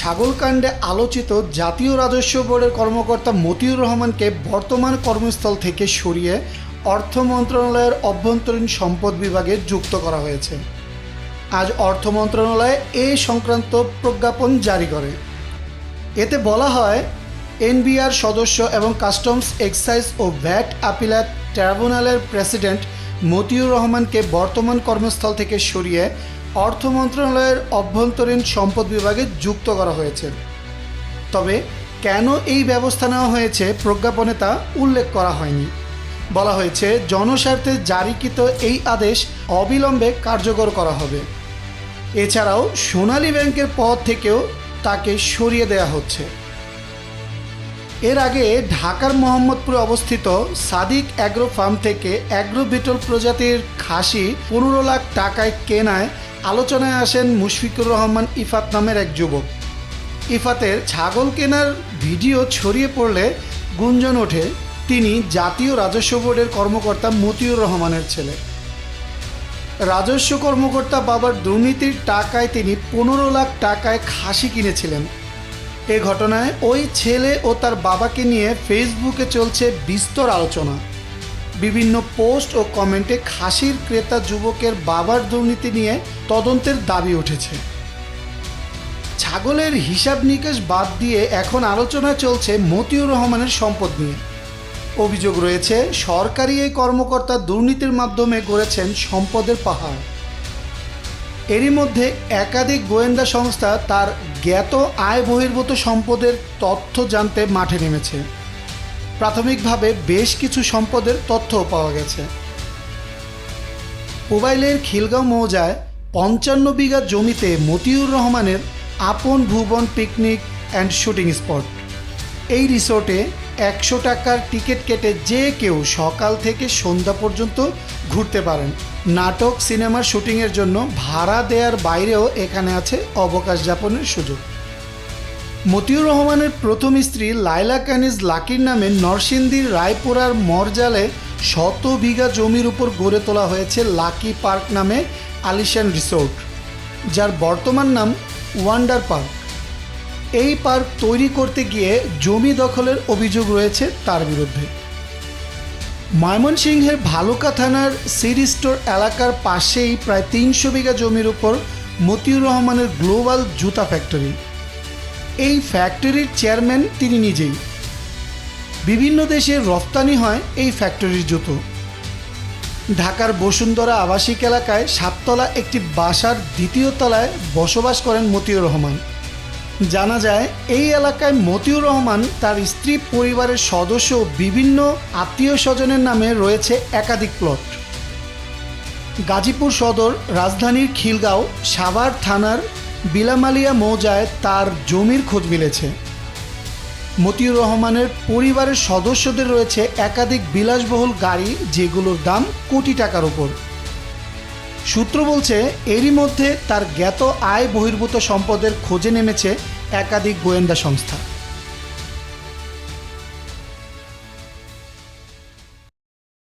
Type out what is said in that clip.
ছাগলকাণ্ডে আলোচিত জাতীয় রাজস্ব বোর্ডের কর্মকর্তা মতিউর রহমানকে বর্তমান কর্মস্থল থেকে সরিয়ে অর্থ মন্ত্রণালয়ের অভ্যন্তরীণ সম্পদ বিভাগে যুক্ত করা হয়েছে। আজ অর্থ মন্ত্রণালয় এ সংক্রান্ত প্রজ্ঞাপন জারি করে। এতে বলা হয়, এনবিআর সদস্য এবং কাস্টমস এক্সাইজ ও ভ্যাট আপিলাত ট্রাইব্যুনালের প্রেসিডেন্ট মতিউর রহমানকে বর্তমান কর্মস্থল থেকে সরিয়ে অর্থ মন্ত্রণালয়ের অভ্যন্তরীণ সম্পদ বিভাগে যুক্ত করা হয়েছে। তবে কেন এই ব্যবস্থা নেওয়া হয়েছে প্রজ্ঞাপনে তা উল্লেখ করা হয়নি। বলা হয়েছে, জনস্বার্থে জারিকৃত এই আদেশ অবিলম্বে কার্যকর করা হবে। এছাড়াও সোনালী ব্যাংকের পদ থেকেও তাকে সরিয়ে দেওয়া হচ্ছে। এর আগে ঢাকার মোহাম্মদপুরে অবস্থিত সাদিক অ্যাগ্রো ফার্ম থেকে অ্যাগ্রো বিটল প্রজাতির খাসি পনেরো লাখ টাকায় কেনায় আলোচনায় আসেন মুশফিকুর রহমান ইফাত নামের এক যুবক। ইফাতের ছাগল কেনার ভিডিও ছড়িয়ে পড়লে গুঞ্জন ওঠে তিনি জাতীয় রাজস্ব বোর্ডের কর্মকর্তা মতিউর রহমানের ছেলে। রাজস্ব কর্মকর্তা বাবার দুর্নীতির টাকায় তিনি পনেরো লাখ টাকায় খাসি কিনেছিলেন। এ ঘটনায় ওই ছেলে ও তার বাবাকে নিয়ে ফেসবুকে চলছে বিস্তর আলোচনা। বিভিন্ন পোস্ট ও কমেন্টে খাসির ক্রেতা যুবকের বাবার দুর্নীতি নিয়ে তদন্তের দাবি উঠেছে। ছাগলের হিসাব নিকাশ বাদ দিয়ে এখন আলোচনা চলছে মতিউর রহমানের সম্পদ নিয়ে। অভিযোগ রয়েছে, সরকারি এই কর্মকর্তা দুর্নীতির মাধ্যমে গড়েছেন সম্পদের পাহাড়। এরই মধ্যে একাধিক গোয়েন্দা সংস্থা তার জ্ঞাত আয় বহির্ভূত সম্পদের তথ্য জানতে মাঠে নেমেছে। প্রাথমিকভাবে বেশ কিছু সম্পদের তথ্যও পাওয়া গেছে। মোবাইলের খিলগাঁও মৌজায় পঞ্চান্ন বিঘা জমিতে মতিউর রহমানের Apon Bhubon picnic and shooting spot এই রিসোর্টে একশো টাকার টিকিট কেটে যে কেউ সকাল থেকে সন্ধ্যা পর্যন্ত ঘুরতে পারেন। নাটক, সিনেমার শুটিংয়ের জন্য ভাড়া দেওয়ার বাইরেও এখানে আছে অবকাশ যাপনের সুযোগ। মতিউর রহমানের প্রথম স্ত্রী লাইলা কানিজ লাকির নামে নরসিংদীর রায়পুরার মরজালে শত বিঘা জমির উপর গড়ে তোলা হয়েছে লাকি পার্ক নামে আলিশান রিসোর্ট, যার বর্তমান নাম ওয়ান্ডার পার্ক। এই পার্ক তৈরি করতে গিয়ে জমি দখলের অভিযোগ রয়েছে তার বিরুদ্ধে। ময়মনসিংহের ভালুকা থানার সিডি স্টোর এলাকার পাশেই প্রায় তিনশো বিঘা জমির উপর মতিউর রহমানের গ্লোবাল জুতা ফ্যাক্টরি। এই ফ্যাক্টরির চেয়ারম্যান তিনি নিজেই। বিভিন্ন দেশে রপ্তানি হয় এই ফ্যাক্টরির জুতো। ঢাকার বসুন্ধরা আবাসিক এলাকায় সাততলা একটি বাসার দ্বিতীয় তলায় বসবাস করেন মতিউর রহমান। জানা যায়, এই এলাকায় মতিউর রহমান তার স্ত্রী, পরিবারের সদস্য বিভিন্ন আত্মীয় স্বজনের নামে রয়েছে একাধিক প্লট গাজীপুর সদর, রাজধানীর খিলগাঁও, সাভার থানার বিলামালিয়া মৌজায় তার জমির খোঁজ মিলেছে। মতিউর রহমানের পরিবারের সদস্যদের রয়েছে একাধিক বিলাসবহুল গাড়ি যেগুলোর দাম কোটি টাকার ওপর সূত্র বলছে, এরই মধ্যে তার জ্ঞাত আয় বহির্ভূত সম্পদের খোঁজে নেমেছে একাধিক গোয়েন্দা সংস্থা।